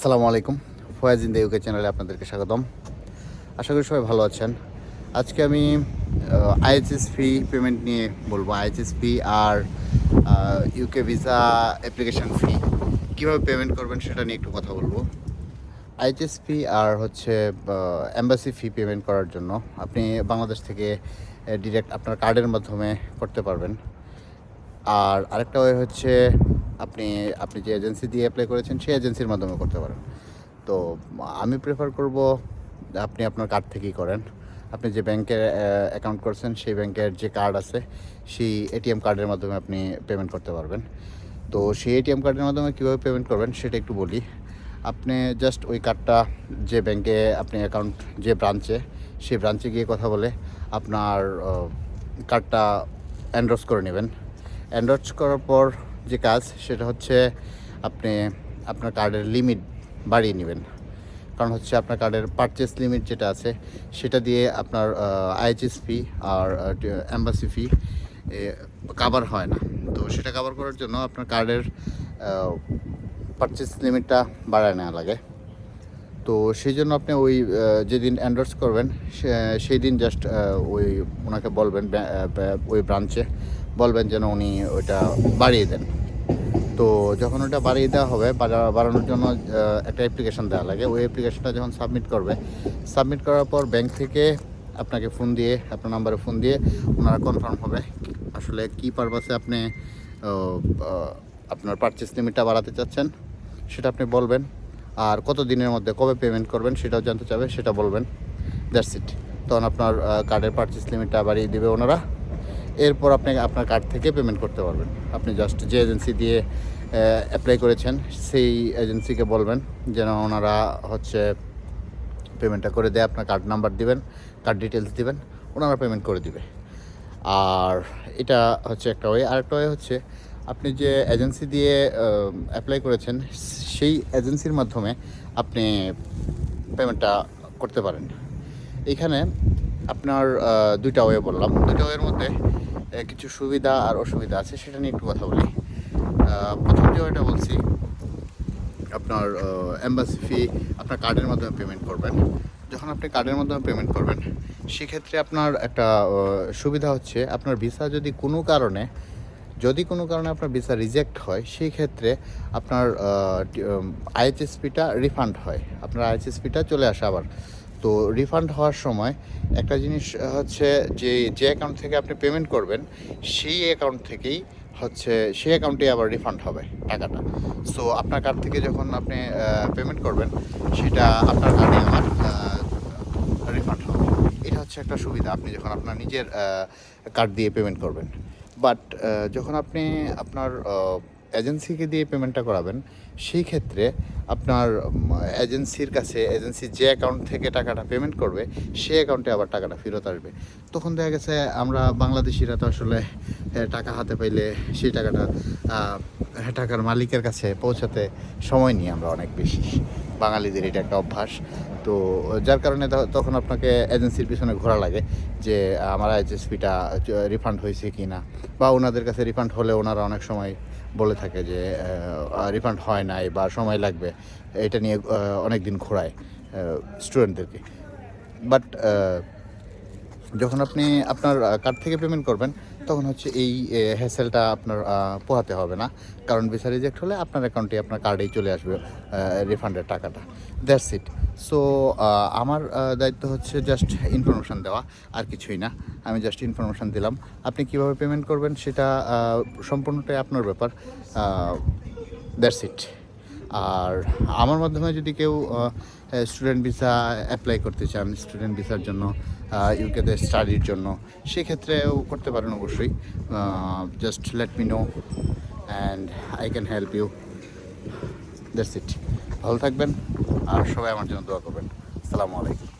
আসসালামু আলাইকুম। Fayaz in the UK চ্যানেলে আপনাদেরকে স্বাগতম। আশা করি সবাই ভালো আছেন। আজকে আমি আইএচএস ফি পেমেন্ট নিয়ে বলব। আইএচএস ফি আর ইউকে ভিসা অ্যাপ্লিকেশন ফি কীভাবে পেমেন্ট করবেন সেটা নিয়ে একটু কথা বলব। আইএচএস ফি আর হচ্ছে অ্যাম্বাসি ফি পেমেন্ট করার জন্য আপনি বাংলাদেশ থেকে ডিরেক্ট আপনার কার্ডের মাধ্যমে করতে পারবেন। আর আরেকটা ওয়ে হচ্ছে আপনি আপনি যে এজেন্সি দিয়ে অ্যাপ্লাই করেছেন, সেই এজেন্সির মাধ্যমে করতে পারেন। তো আমি প্রেফার করব আপনি আপনার কার্ড থেকেই করেন। আপনি যে ব্যাংকের অ্যাকাউন্ট করছেন, সেই ব্যাংকের যে কার্ড আছে, সেই এটিএম কার্ডের মাধ্যমে আপনি পেমেন্ট করতে পারবেন। তো সেই এটিএম কার্ডের মাধ্যমে কীভাবে পেমেন্ট করবেন, সেটা একটু বলি। আপনি জাস্ট ওই কার্ডটা যে ব্যাংকে আপনি অ্যাকাউন্ট যে ব্রাঞ্চে সেই ব্রাঞ্চে গিয়ে কথা বলে আপনার কার্ডটা অ্যান্ড্রস করে নেবেন। অ্যান্ড্রস করার পর যে কাজ, সেটা হচ্ছে আপনি আপনার কার্ডের লিমিট বাড়িয়ে নেবেন। কারণ হচ্ছে আপনার কার্ডের পারচেস লিমিট যেটা আছে, সেটা দিয়ে আপনার আইএচএস ফি আর অ্যাম্বাসি ফি কাভার হয় না। তো সেটা কাভার করার জন্য আপনার কার্ডের পারচেস লিমিটটা বাড়ায় নেওয়া লাগে। তো সেই জন্য আপনি ওই যেদিন অ্যান্ড্রস করবেন সেই দিন জাস্ট ওই ওনাকে বলবেন ওই ব্রাঞ্চে বলবেন যেন উনি ওইটা বাড়িয়ে দেন। তো যখন ওটা বাড়িয়ে দেওয়া হবে বাড়ানোর জন্য একটা অ্যাপ্লিকেশন দেওয়া লাগে। ওই অ্যাপ্লিকেশানটা যখন সাবমিট করবে সাবমিট করার পর ব্যাংক থেকে আপনাকে ফোন দিয়ে, আপনার নাম্বারে ফোন দিয়ে ওনারা কনফার্ম হবে আসলে কী পারপাসে আপনি আপনার পারচেস লিমিটটা বাড়াতে চাচ্ছেন, সেটা আপনি বলবেন। আর কত দিনের মধ্যে কবে পেমেন্ট করবেন সেটাও জানতে চাবে সেটা বলবেন। দ্যাটস ইট তখন আপনার কার্ডের পারচেস লিমিটটা বাড়িয়ে দেবে ওনারা। এরপর আপনি আপনার কার্ড থেকে পেমেন্ট করতে পারবেন। আপনি জাস্ট যে এজেন্সি দিয়ে অ্যাপ্লাই করেছেন, সেই এজেন্সিকে বলবেন যেন ওনারা হচ্ছে পেমেন্টটা করে দেয়, আপনার কার্ড নাম্বার দিবেন কার্ড ডিটেলস দিবেন, ওনারা পেমেন্ট করে দিবে। আর এটা হচ্ছে একটা ওয়ে আরেকটা ওয়ে হচ্ছে, আপনি যে এজেন্সি দিয়ে অ্যাপ্লাই করেছেন, সেই এজেন্সির মাধ্যমে আপনি পেমেন্টটা করতে পারেন। এইখানে আপনার দুইটা ওয়ে বললাম। দুইটা ওয়ের মধ্যে কিছু সুবিধা আর অসুবিধা আছে, সেটা নিয়ে একটু কথা বলি। প্রথম যে ওয়েটা বলছি, আপনার অ্যাম্বাসি ফি আপনার কার্ডের মাধ্যমে পেমেন্ট করবেন। যখন আপনি কার্ডের মাধ্যমে পেমেন্ট করবেন, সেক্ষেত্রে আপনার একটা সুবিধা হচ্ছে, আপনার ভিসা যদি কোনো কারণে, যদি কোনো কারণে আপনার ভিসা রিজেক্ট হয় সেই ক্ষেত্রে আপনার আইএচএসপিটা রিফান্ড হয়। আপনার আইএচএসপিটা চলে আসে আবার। তো রিফান্ড হওয়ার সময় একটা জিনিস হচ্ছে যে যে অ্যাকাউন্ট থেকে আপনি পেমেন্ট করবেন, সেই অ্যাকাউন্ট থেকেই হচ্ছে, সেই অ্যাকাউন্টে আবার রিফান্ড হবে টাকাটা। সো আপনার কার্ড থেকে যখন আপনি পেমেন্ট করবেন, সেটা আপনার কার্ডে আমার রিফান্ড হবে। এটা হচ্ছে একটা সুবিধা, আপনি যখন আপনার নিজের কার্ড দিয়ে পেমেন্ট করবেন। বাট যখন আপনি আপনার এজেন্সিকে দিয়ে পেমেন্টটা করাবেন, সেই ক্ষেত্রে আপনার এজেন্সির কাছে এজেন্সি যে অ্যাকাউন্ট থেকে টাকাটা পেমেন্ট করবে সে অ্যাকাউন্টে আবার টাকাটা ফেরত আসবে। তখন দেখা গেছে আমরা বাংলাদেশিরা তো আসলে টাকা হাতে পাইলে সেই টাকাটা টাকার মালিকের কাছে পৌঁছাতে সময় নিই আমরা অনেক বেশি। বাঙালিদের এটা একটা অভ্যাস। তো যার কারণে তখন আপনাকে এজেন্সির পিছনে ঘোরা লাগে যে, আমার এইচএসপিটা রিফান্ড হয়েছে কি না বা ওনাদের কাছে রিফান্ড হলে ওনারা অনেক সময় বলে থাকে যে রিফান্ড হয় নাই বা সময় লাগবে, এটা নিয়ে অনেক দিন ঘোরায় স্টুডেন্টদেরকে বাট যখন আপনি আপনার কার্ড থেকে পেমেন্ট করবেন, তখন হচ্ছে এই হ্যাসেলটা আপনার পোহাতে হবে না। কারণ ভিসা রিজেক্ট হলে আপনার অ্যাকাউন্টে আপনার কার্ডেই চলে আসবে রিফান্ডের টাকাটা। দ্যাটস ইট সো আমার দায়িত্ব হচ্ছে জাস্ট ইনফরমেশান দেওয়া, আর কিছুই না। আমি জাস্ট ইনফরমেশান দিলাম। আপনি কীভাবে পেমেন্ট করবেন সেটা সম্পূর্ণটাই আপনার ব্যাপার। দ্যাটস ইট আর আমার মাধ্যমে যদি কেউ স্টুডেন্ট ভিসা অ্যাপ্লাই করতে চান স্টুডেন্ট ভিসার জন্য ইউকেতে স্টাডির জন্য, সেক্ষেত্রেও করতে পারেন অবশ্যই। Just let me know and I can help you that's it ভালো থাকবেন আর সবাই আমার জন্য দোয়া করবেন। আসসালামু আলাইকুম।